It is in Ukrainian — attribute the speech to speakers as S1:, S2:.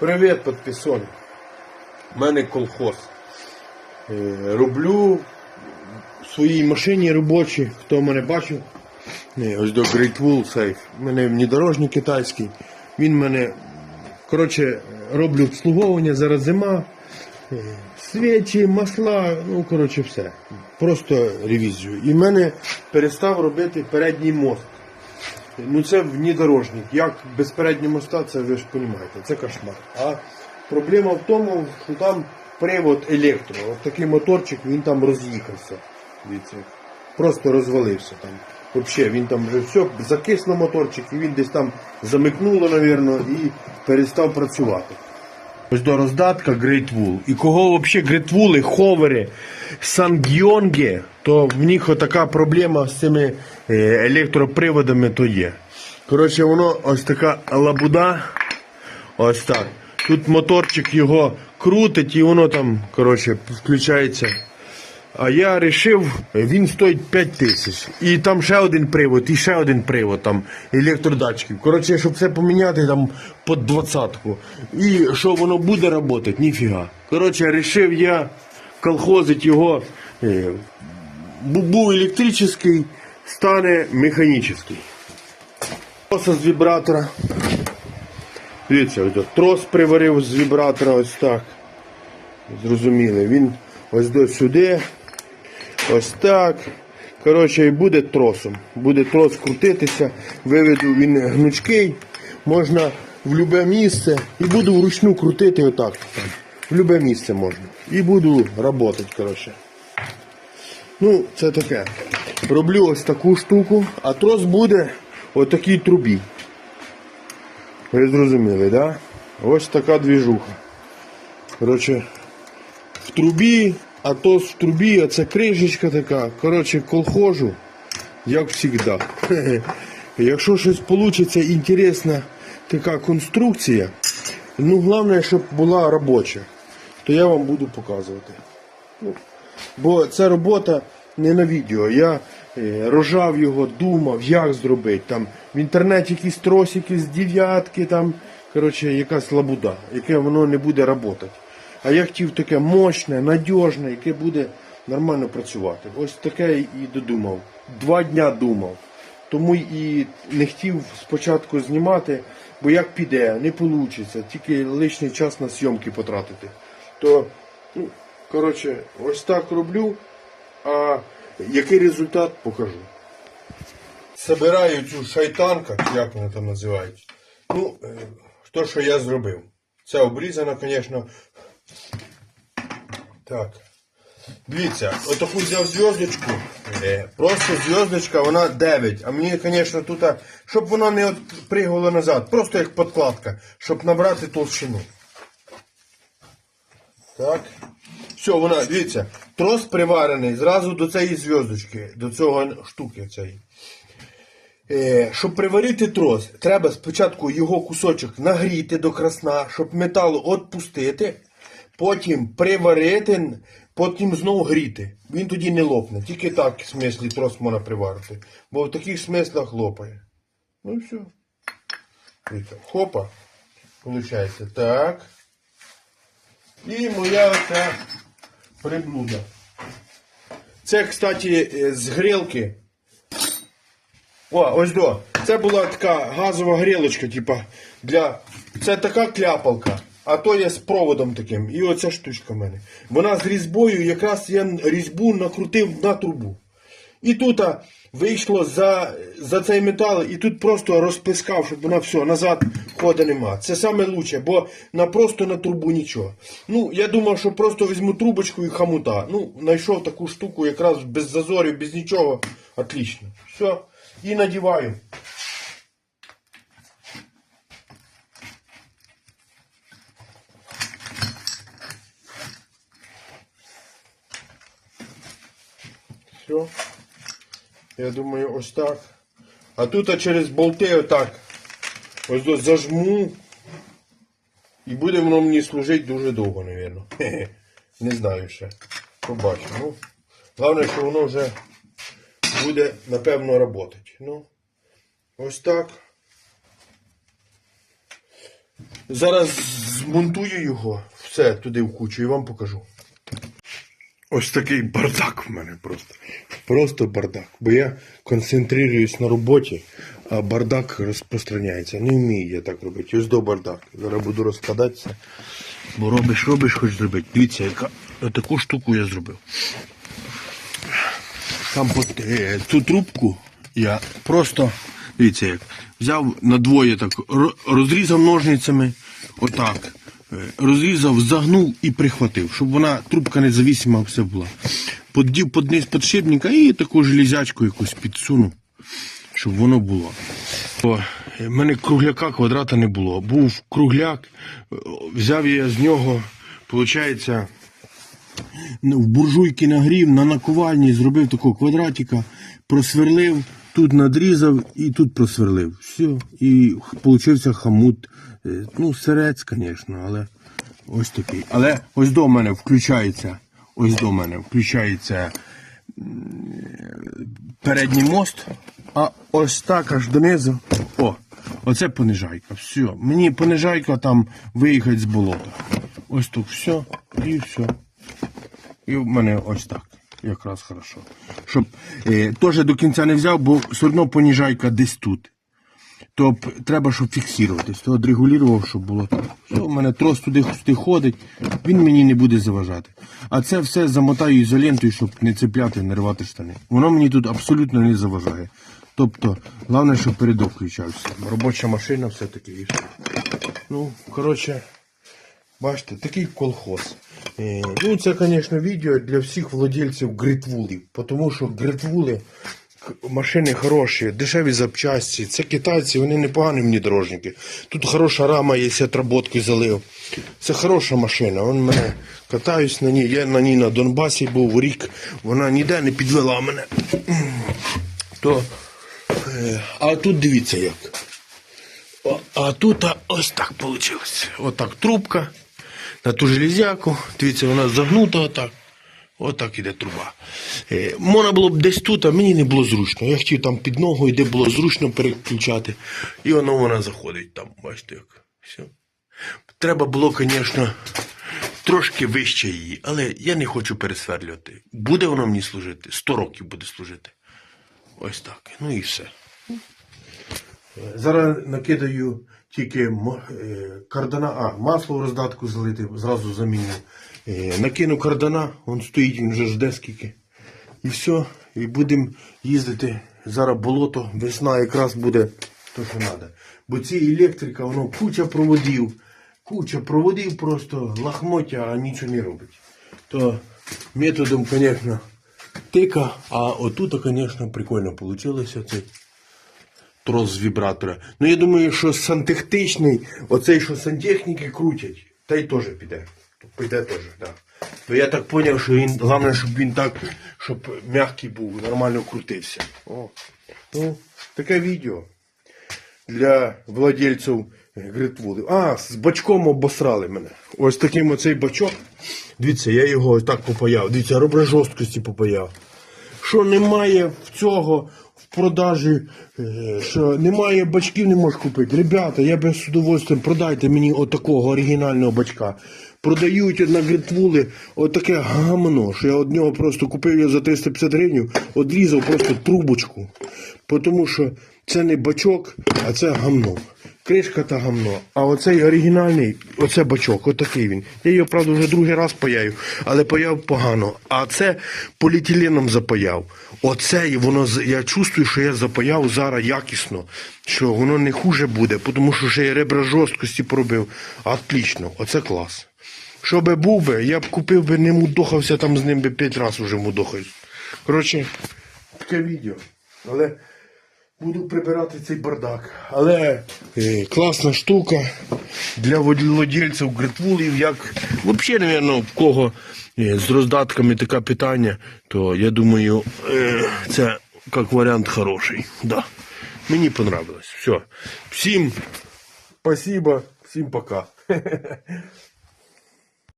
S1: Привіт, підписони. У мене колхоз. Е, Роблю в своїй машині робочій, хто мене бачив. Ось до Great Wool Safe. У мене внедорожник китайський. Він мене. Коротше, роблю обслуговування, зараз зима. Е, Свічі, масла, ну коротше все. Просто ревізію. І в мене перестав робити передній мост. Ну це внедорожник. Як без переднього моста, це ви ж розумієте, це кошмар. А проблема в тому, що там привод електро. От такий моторчик, він там роз'їхався. Дивіться, просто розвалився там. Взагалі, він там вже все, на моторчик, і він десь там замикнуло, мабуть, і перестав працювати. Ось до роздатка Great Wool. І кого взагалі Great Wool, ховери, сангйонги, то в них така проблема з цими е, електроприводами то є. Коротше, воно ось така лабуда. Ось так. Тут моторчик його крутить і воно там, коротше, включається. А я вирішив, він стоїть 5 тисяч. І там ще один привод, і ще один привод, там електродатчиків. Коротше, щоб все поміняти там по двадцятку. І що воно буде працювати, ніфіга. Коротше, вирішив я колхозить його. е, бу- електричний, стане механічний. Просто з вібратора. Дивіться, ось трос приварив з вібратора ось так. Зрозуміли, він ось до сюди, ось так. Коротше, і буде тросом. Буде трос крутитися, виведу він гнучкий, можна в любе місце і буду вручну крутити отак. В любе місце можна. І буду працювати, коротше. Ну, це таке. Роблю ось таку штуку, а трос буде в такій трубі. Ви зрозуміли, да? Ось така двіжуха. Коротше, в трубі, а то в трубі, а це кришечка така. Коротше, колхожу, як завжди. Якщо щось вийде, інтересна така конструкція, ну головне, щоб була робоча, то я вам буду показувати. Ну, Бо це робота не на відео. Я е, рожав його, думав, як зробити. Там в інтернеті якісь тросики з дев'ятки, там, коротше, якась лабуда, яке воно не буде працювати. А я хотів таке мощне, надіжне, яке буде нормально працювати. Ось таке і додумав. Два дня думав. Тому і не хотів спочатку знімати, бо як піде, не вийде, тільки лишній час на зйомки потратити. То, ну, коротше, ось так роблю, а який результат покажу. Собираю цю шайтанка, як вони там називають. Ну, е, то, що я зробив. Це обрізано, звісно. Так. Дивіться, отаку взяв зв'язочку. Е, Просто зв'язочка, вона 9. А мені, звісно, тут, щоб вона не пригала назад, просто як подкладка, щоб набрати толщину. Так. Все, вона, дивіться, трос приварений зразу до цієї зв'язочки, до цього штуки цієї. Е, щоб приварити трос, треба спочатку його кусочок нагріти до красна, щоб метал відпустити, потім приварити, потім знову гріти. Він тоді не лопне. Тільки так в смислі трос можна приварити. Бо в таких смислах лопає. Ну і все. Хопа. Получається так. І моя оця приблуда. Це, кстати, е, з грілки. О, ось до. Це була така газова грілочка, типа, для. Це така кляпалка. А то я з проводом таким. І оця штучка в мене. Вона з різьбою, якраз я різьбу накрутив на трубу. І тут а, вийшло за, за цей метал, і тут просто розплескав, щоб вона все, назад хода нема. Це саме лучше, бо на просто на трубу нічого. Ну, я думав, що просто візьму трубочку і хамута. Ну, знайшов таку штуку, якраз без зазорів, без нічого. Отлично. Все. І надіваю. Все. Я думаю, ось так. А тут через болти отак. Ось зажму. І буде воно мені служити дуже довго, мабуть. Не знаю ще. Побачу. Ну, головне, що воно вже буде, напевно, працювати. Ну, ось так. Зараз змонтую його, все туди в кучу і вам покажу. Ось такий бардак в мене просто. Просто бардак. Бо я концентруюсь на роботі, а бардак розпространяється. Не вмію я так робити. Ось до бардак. Зараз буду розкладатися. Бо робиш, робиш, хоч зробити. Дивіться, яка таку штуку я зробив. Там е, цю трубку я просто, дивіться як, взяв на двоє так, розрізав ножницями, отак, розрізав, загнув і прихватив, щоб вона трубка независима все була. Поддів під низ підшипника і таку железячку якусь підсунув, щоб воно було. У мене кругляка квадрата не було. Був кругляк, е, взяв я з нього, виходить, в буржуйки нагрів, на наковальні зробив такого квадратика, просверлив, тут надрізав і тут просверлив. Все. І получився хамут. Е, Ну, серець, звісно, але ось такий. Але ось до мене включається. Ось до мене включається передній мост, а ось так аж донизу. О, оце понижайка. Все. Мені понижайка там виїхати з болота. Ось тут все і все. І в мене ось так. Якраз хорошо. Щоб е, теж до кінця не взяв, бо все одно поніжайка десь тут. То треба, щоб фіксуватись. То отрегулював, щоб було так. Все, у мене трос туди сюди ходить, він мені не буде заважати. А це все замотаю ізолентою, щоб не цепляти, не рвати штани. Воно мені тут абсолютно не заважає. Тобто, головне, щоб передок включався. Робоча машина все-таки. Ну, коротше, Бачите, такий колхоз. Е, ну, це, звісно, відео для всіх владельців гритвулів, тому що гритвули машини хороші, дешеві запчасті. Це китайці, вони непогані внедорожники. Тут хороша рама, є отработку залив. Це хороша машина. Вон мене катаюсь на ній. Я на ній на Донбасі був рік, вона ніде не підвела мене. То, е, а тут дивіться як. А тут ось так вийшло. Отак трубка на ту железяку. Дивіться, вона загнута отак. Отак іде труба. Е, можна було б десь тут, а мені не було зручно. Я хотів там під ногою, де було зручно переключати. І воно вона заходить там. Бачите як. Все. Треба було, звісно, трошки вище її, але я не хочу пересверлювати. Буде воно мені служити? 100 років буде служити. Ось так. Ну і все. Зараз накидаю тільки е, кардана, а, масло в роздатку залити, зразу заміню. Е, Накину кардана, він стоїть, він вже жде скільки. І все. І будемо їздити. Зараз болото, весна якраз буде то, що треба. Бо ці електрика, воно куча проводів, куча проводів просто лахмотя, а нічого не робить. То методом, звісно, тика, а отут, звісно, прикольно вийшло трос з вібратора. Ну я думаю, що сантехнічний, оцей, що сантехніки крутять, та й теж піде. Піде теж, так. Да. То я так зрозумів, що він, головне, щоб він так, щоб м'який був, нормально крутився. О. Ну, таке відео для владельців гритвудів. А, з бачком обосрали мене. Ось таким оцей бачок. Дивіться, я його так попаяв. Дивіться, робля жорсткості попаяв що немає в цього в продажі, е, що немає бачків, не можеш купити. Ребята, я без удовольствия продайте мені отакого оригінального бачка. Продають на гритвули отаке гамно, що я од нього просто купив його за 350 гривень, одрізав просто трубочку. Тому що це не бачок, а це гамно. Кришка та гамно. А оцей оригінальний, оце бачок, отакий він. Я його, правда, вже другий раз паяю, але паяв погано. А це поліетиленом запаяв. Оце воно я чувствую, що я запаяв зараз якісно, що воно не хуже буде, тому що ще й ребра жорсткості поробив. Отлично, оце клас. Що би був би, я б купив би, не мудохався там з ним би п'ять разів вже мудохаюсь. Коротше, таке відео. Але Буду прибирати цей бардак. Але е, класна штука для владельців гритвулів, як взагалі, мабуть, в кого е, з роздатками таке питання, то я думаю, е, це як варіант хороший. Да. Мені понравилось. Все. Всім спасибо, всім пока.